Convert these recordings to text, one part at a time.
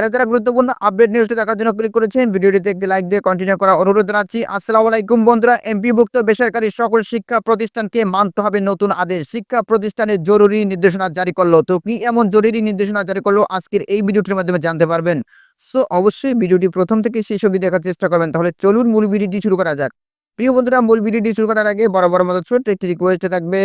যারা যারা গুরুত্বপূর্ণ আপডেট নিউজটি দেখার জন্য ক্লিক করেছেন, ভিডিওটিতে একটি লাইক দিয়ে কন্টিনিউ করা অনুরোধ জানাচ্ছি। আসসালামু আলাইকুম বন্ধুরা এমপিভুক্ত বেসরকারি সকল শিক্ষা প্রতিষ্ঠানকে মানতে হবে নতুন আদেশ। শিক্ষা প্রতিষ্ঠানের জরুরি নির্দেশনা জারি করল। তো কি এমন জরুরি নির্দেশনা জারি করল? আজকের এই ভিডিওটির মাধ্যমে জানতে পারবেন। সো অবশ্যই ভিডিওটি প্রথম থেকে শেষ অবধি দেখার চেষ্টা করবেন। তাহলে চলুন মূল ভিডিওটি শুরু করা যাক। প্রিয় বন্ধুরা, মূল ভিডিওটি শুরু করার আগে বরাবর মতো ছোট্ট একটি রিকোয়েস্ট থাকবে।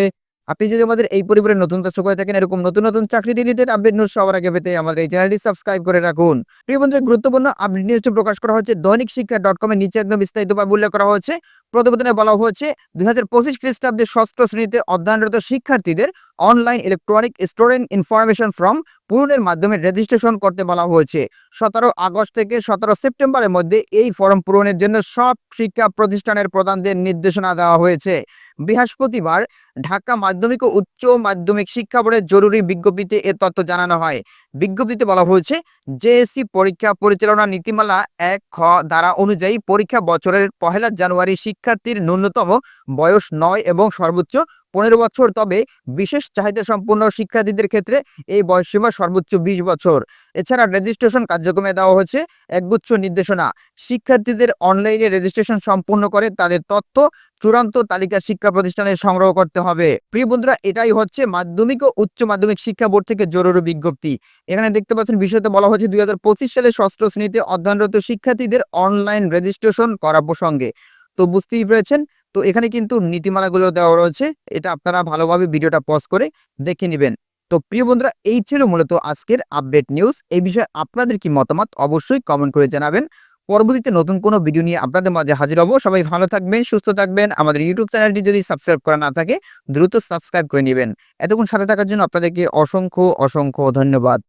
আপনি যদি আমাদের এই পরিবারের নতুন দর্শক হয়ে থাকেন, এরকম নতুন নতুন চাকরি রিলেটেড আপডেট নিউজ সবার আগে পেতে আমাদের এই চ্যানেলটি সাবস্ক্রাইব করে রাখুন। প্রিয় বন্ধুরা গুরুত্বপূর্ণ আপডেট নিউজটি প্রকাশ করা হচ্ছে দৈনিক শিক্ষা ডট কমের নিচে একদম বিস্তারিতভাবে উল্লেখ করা হয়েছে। প্রতিবেদনে বলা হয়েছে দুই হাজার পঁচিশ খ্রিস্টাব্দে ষষ্ঠ শ্রেণীতে অধ্যয়নরত শিক্ষার্থীদের online electronic student information form পূরণের মাধ্যমে রেজিস্ট্রেশন করতে বলা হয়েছে। সতেরো আগস্ট থেকে সতেরো সেপ্টেম্বরের মধ্যে এই ফর্ম পূরণের জন্য সব শিক্ষা প্রতিষ্ঠানের প্রধানদের নির্দেশনা দেওয়া হয়েছে। বৃহস্পতিবার ঢাকা মাধ্যমিক ও উচ্চ মাধ্যমিক শিক্ষা বোর্ডের জরুরি বিজ্ঞপ্তিতে এ তথ্য জানানো হয়। বিজ্ঞপ্তিতে বলা হয়েছে জেএসসি পরীক্ষা পরিচালনা নীতিমালা এক খ ধারা অনুযায়ী পরীক্ষা বছরের পহেলা জানুয়ারি শিক্ষার্থীর ন্যূনতম বয়স নয় এবং সর্বোচ্চ পনেরো বছর। তবে বিশেষ চাহিদা সম্পন্ন শিক্ষার্থীদের ক্ষেত্রে এই বয়সসীমা সর্বোচ্চ বিশ বছর। এছাড়া রেজিস্ট্রেশন কার্যক্রমে দেওয়া হয়েছে একগুচ্ছ নির্দেশনা। শিক্ষার্থীদের অনলাইনে রেজিস্ট্রেশন সম্পূর্ণ করে তাদের তথ্য চূড়ান্ত তালিকা শিক্ষা প্রতিষ্ঠানে সংগ্রহ করতে হবে। প্রিয় বন্ধুরা, এটাই হচ্ছে মাধ্যমিক ও উচ্চ মাধ্যমিক শিক্ষা বোর্ড থেকে জরুরি বিজ্ঞপ্তি। এখানে দেখতে পাচ্ছেন, বিষয়তে বলা হয়েছে দু হাজার পঁচিশ সালে ষষ্ঠ শ্রেণীতে অধ্যয়নরত শিক্ষার্থীদের অনলাইন রেজিস্ট্রেশন করা প্রসঙ্গে। তো বুঝতেই পেরেছেন? তো এখানে কিন্তু নীতিমালাগুলো দেওয়া রয়েছে। এটা আপনারা ভালোভাবে ভিডিওটা পজ করে দেখে নেবেন। তো প্রিয় বন্ধুরা, এই ছিল মূলত আজকের আপডেট নিউজ এই বিষয়ে আপনাদের কি মতামত? অবশ্যই কমেন্ট করে জানাবেন। পরবর্তীতে নতুন কোনো ভিডিও নিয়ে আপনাদের মাঝে হাজির হব। সবাই ভালো থাকবেন, সুস্থ থাকবেন। আমাদের ইউটিউব চ্যানেলটি যদি সাবস্ক্রাইব করা না থাকে, দ্রুত সাবস্ক্রাইব করে নেবেন। এতক্ষণ সাথে থাকার জন্য আপনাদেরকে অসংখ্য অসংখ্য ধন্যবাদ।